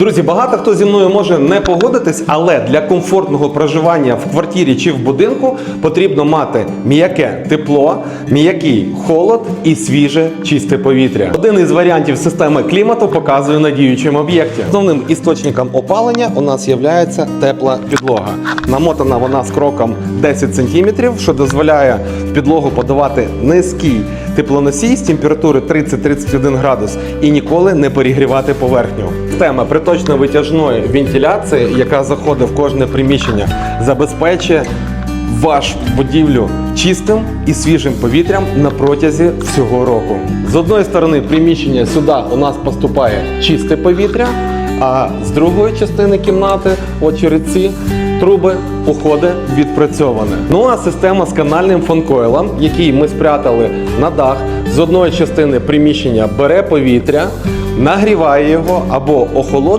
Друзі, багато хто зі мною може не погодитись, але для комфортного проживання в квартирі чи в будинку потрібно мати м'яке тепло, м'який холод і свіже чисте повітря. Один із варіантів системи клімату показую на діючому об'єкті. Основним істочником опалення у нас є тепла підлога. Намотана вона з кроком 10 см, що дозволяє в підлогу подавати низький теплоносій з температури 30-31 градус і ніколи не перегрівати поверхню. Система приточно-витяжної вентиляції, яка заходить в кожне приміщення, забезпечує ваш будівлю чистим і свіжим повітрям на протязі всього року. З одної сторони, приміщення сюди у нас поступає чисте повітря, а з другої частини кімнати, от через ці труби, уходить відпрацьоване. Ну а система з канальним фонкойлом, який ми спрятали на дах, з одної частини приміщення бере повітря, нагріває його або охолоджує.